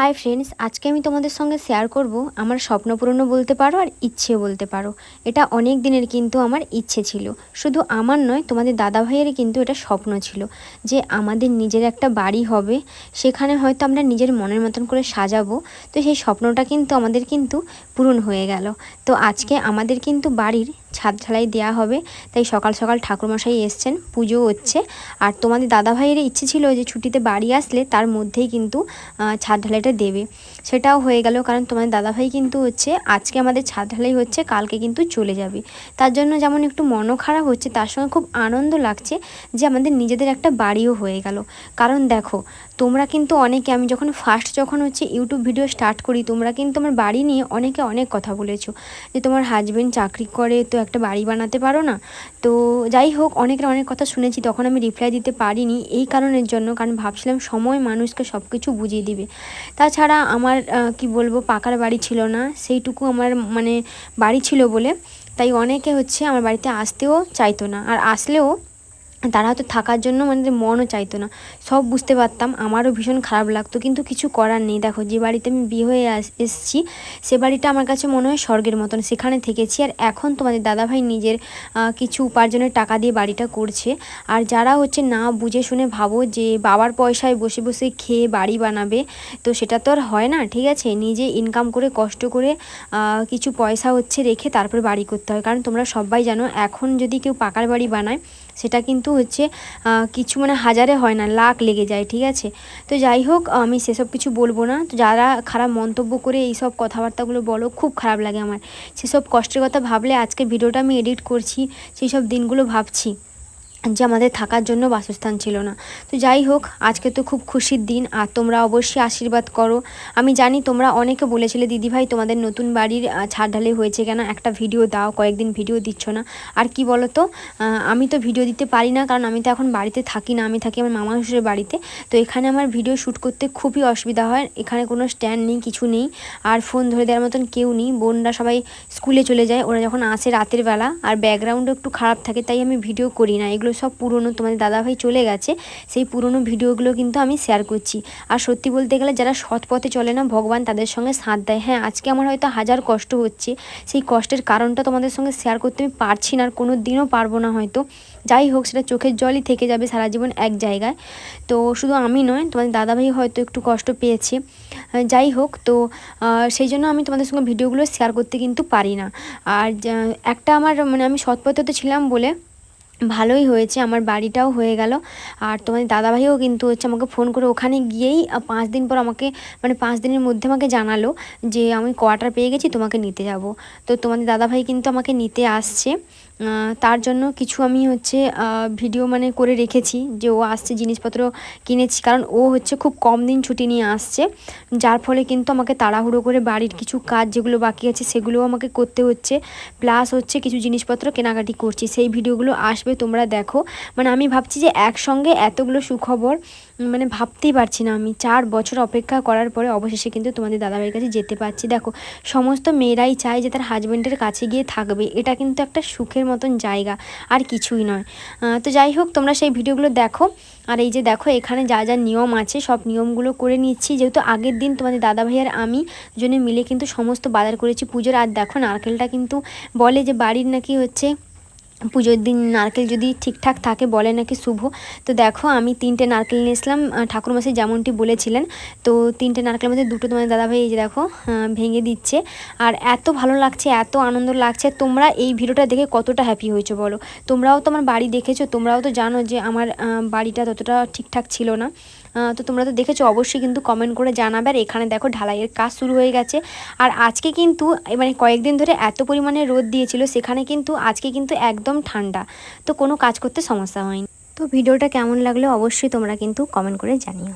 Hi friends আজকে আমি তোমাদের সঙ্গে শেয়ার করব আমার স্বপ্ন পূরণও বলতে পারো আর ইচ্ছেও বলতে পারো। এটা অনেক দিনের কিন্তু আমার ইচ্ছে ছিল। শুধু আমার নয়, তোমাদের দাদা ভাইয়েরই কিন্তু এটা স্বপ্ন ছিল যে আমাদের নিজের একটা বাড়ি হবে। সেখানে হয়তো আমরা নিজের মনের মতন করে সাজাবো। তো সেই স্বপ্নটা কিন্তু আমাদের কিন্তু পূরণ হয়ে গেল। তো আজকে আমাদের কিন্তু বাড়ির ছাদ ঢালাই দেওয়া হবে। তাই সকাল সকাল ঠাকুরমশাই এসছেন, পুজো হচ্ছে। আর তোমাদের দাদাভাইয়ের ইচ্ছে ছিল যে ছুটিতে বাড়ি আসলে তার মধ্যেই কিন্তু ছাদ ঢালাইটা দেবে। সেটাও হয়ে গেল, কারণ তোমাদের দাদাভাই কিন্তু হচ্ছে, আজকে আমাদের ছাদ ঢালাই হচ্ছে, কালকে কিন্তু চলে যাবে। তার জন্য যেমন একটু মনও খারাপ হচ্ছে, তার সঙ্গে খুব আনন্দ লাগছে যে আমাদের নিজেদের একটা বাড়িও হয়ে গেল। কারণ দেখো, তোমরা কিন্তু অনেকে, আমি যখন ফার্স্ট যখন হচ্ছে ইউটিউব ভিডিও স্টার্ট করি, তোমরা কিন্তু আমার বাড়ি নিয়ে অনেকে অনেক কথা বলেছ যে তোমার হাজবেন্ড চাকরি করে, তো একটা বাড়ি বানাতে পারো না। তো যাই হোক, অনেকের অনেক কথা শুনেছি, তখন আমি রিপ্লাই দিতে পারিনি, এই কারণের জন্য, কারণ ভাবছিলাম সময় মানুষকে সব কিছু বুঝিয়ে দিবে। তাছাড়া আমার আহ, কি বলব পাকার বাড়ি ছিল না। সেইটুকু আমার মানে বাড়ি ছিল বলে। তাই অনেকে হচ্ছে আমার বাড়িতে আসতেও চাইতো না। আর আসলেও তারা হয়তো থাকার জন্য মানে মনও চাইতো না। সব বুঝতে পারতাম, আমারও ভীষণ খারাপ লাগতো, কিন্তু কিছু করার নেই। দেখো, যে বাড়িতে আমি বিয়ে হয়ে এসেছি, সে বাড়িটা আমার কাছে মনে হয় স্বর্গের মতন। সেখানে থেকেছি আর এখন তোমাদের দাদাভাই নিজের কিছু উপার্জনের টাকা দিয়ে বাড়িটা করছে। আর যারা হচ্ছে না বুঝে শুনে ভাবো যে বাবার পয়সায় বসে বসে খেয়ে বাড়ি বানাবে, তো সেটা তো আর হয় না, ঠিক আছে? নিজে ইনকাম করে, কষ্ট করে কিছু পয়সা হচ্ছে রেখে তারপরে বাড়ি করতে হয়। কারণ তোমরা সবাই জানো, এখন যদি কেউ পাকার বাড়ি বানায় সেটা কিন্তু হচ্ছে কিছু মানে হাজারে হয় না, লাখ লেগে যায়, ঠিক আছে? তো যাই হোক, আমি সেসব কিছু বলব না। তো যারা খারাপ মন্তব্য করে এই সব কথাবার্তাগুলো বলো, খুব খারাপ লাগে আমার। সেসব কষ্টের কথা ভাবলে আজকে ভিডিওটা আমি এডিট করছি সেই সব দিনগুলো ভাবছি। যে আমাদের থাকার জন্য বাসস্থান ছিল না। তো যাই হোক, আজকে তো খুব খুশির দিন, আর তোমরা অবশ্যই আশীর্বাদ করো। আমি জানি তোমরা অনেকে বলেছিলে দিদিভাই তোমাদের নতুন বাড়ির ছাদ ঢালাই হয়েছে কেন? একটা ভিডিও দাও, কয়েকদিন ভিডিও দিচ্ছ না। আর কি বলো তো আমি তো ভিডিও দিতে পারি না, কারণ আমি তো এখন বাড়িতে থাকি না। আমি থাকি আমার মামা শ্বশুরের বাড়িতে। তো এখানে আমার ভিডিও শ্যুট করতে খুবই অসুবিধা হয়। এখানে কোনো স্ট্যান্ড নেই, কিছু নেই। আর ফোন ধরে দেওয়ার মতন কেউ নেই। বোনরা সবাই স্কুলে চলে যায়। ওরা যখন আসে রাতের বেলা, আর ব্যাকগ্রাউন্ডও একটু খারাপ থাকে, তাই আমি ভিডিও করি না। এগুলো সব পুরনো, তোমাদের দাদাভাই চলে গেছে, সেই পুরনো ভিডিওগুলো কিন্তু আমি শেয়ার করছি। আর সত্যি বলতে গেলে যারা সৎ পথে চলে না, ভগবান তাদের সঙ্গে সাথ দেয়। হ্যাঁ আজকে আমার হয়তো হাজার কষ্ট হচ্ছে, সেই কষ্টের কারণটা তোমাদের সঙ্গে শেয়ার করতে আমি পারছি না, আর কোনো দিনও পারব না হয়তো। যাই হোক, সেটা চোখের জলই থেকে যাবে সারা জীবন এক জায়গায়। তো শুধু আমি নয়, তোমাদের দাদাভাই হয়তো একটু কষ্ট পেয়েছে। যাই হোক, তো সেই জন্য আমি তোমাদের সঙ্গে ভিডিওগুলো শেয়ার করতে কিন্তু পারি না। আর একটা আমার মানে আমি সৎপথে তো ছিলাম বলে ভালোই হয়েছে, আমার বাড়িটাও হয়ে গেল। আর তোমাদের দাদাভাইও কিন্তু হচ্ছে আমাকে ফোন করে ওখানে গিয়েই পাঁচ দিন পর আমাকে মানে পাঁচ দিনের মধ্যে আমাকে জানালো যে আমি কোয়ার্টার পেয়ে গেছি, তোমাকে নিতে যাব। তো তোমাদের দাদাভাই কিন্তু আমাকে নিতে আসছে। তার জন্য কিছু আমি হচ্ছে ভিডিও মানে করে রেখেছি যে ও আসছে, জিনিসপত্র কিনেছি। কারণ ও হচ্ছে খুব কম দিন ছুটি নিয়ে আসছে। যার ফলে কিন্তু আমাকে তাড়াহুড়ো করে বাড়ির কিছু কাজ যেগুলো বাকি আছে, সেগুলোও আমাকে করতে হচ্ছে। প্লাস হচ্ছে কিছু জিনিসপত্র কেনাকাটি করছি। সেই ভিডিওগুলো আসবে তোমরা দেখো। মানে আমি ভাবছি যে একসঙ্গে এতগুলো সুখবর মানে ভাবতেই পারছি না আমি। চার বছর অপেক্ষা করার পরে অবশেষে কিন্তু তোমাদের দাদাভাইয়ের কাছে যেতে পারছি। দেখো, সমস্ত মেয়েরাই চায় যে তার হাজব্যান্ডের কাছে গিয়ে থাকবে। এটা কিন্তু একটা সুখের মতন জায়গা, আর কিছুই নয়। তো যাই হোক, তোমরা সেই ভিডিওগুলো দেখো। আর এই যে দেখো, এখানে যা যা নিয়ম আছে, সব নিয়মগুলো করে নিচ্ছি। যেহেতু আগের দিন তোমাদের দাদাভাই আর আমি দুজনে মিলে কিন্তু সমস্ত বাজার করেছি পুজোর। আর দেখো, নারকেলটা কিন্তু বলে যে বাড়ির নাকি হচ্ছে পুজোর দিন নারকেল যদি ঠিকঠাক থাকে বলে নাকি শুভ। তো দেখো আমি তিনটে নারকেল নিয়ে এসলাম আহ, ঠাকুরমশাই যেমনটি বলেছিলেন তো তিনটে নারকেলের মধ্যে দুটো তোমাদের দাদাভাই এই যে দেখো ভেঙে দিচ্ছে। আর এত ভালো লাগছে এত আনন্দ লাগছে তোমরা এই ভিডিওটা দেখে কতটা হ্যাপি হয়েছো বলো? তোমরাও তো আমার বাড়ি দেখেছ তোমরাও তো জানো যে আমার বাড়িটা ততটা ঠিকঠাক ছিল না। তো তোমরা তো দেখেছ অবশ্যই কিন্তু কমেন্ট করে জানাবে। আর এখানে দেখো ঢালাইয়ের কাজ শুরু হয়ে গেছে। আর আজকে কিন্তু মানে কয়েকদিন ধরে এত পরিমাণে রোদ দিয়েছিল সেখানে কিন্তু আজকে কিন্তু একদম ঠান্ডা। তো কোনো কাজ করতে সমস্যা হয়নি। তো ভিডিওটা কেমন লাগল অবশ্যই তোমরা কিন্তু কমেন্ট করে জানিও।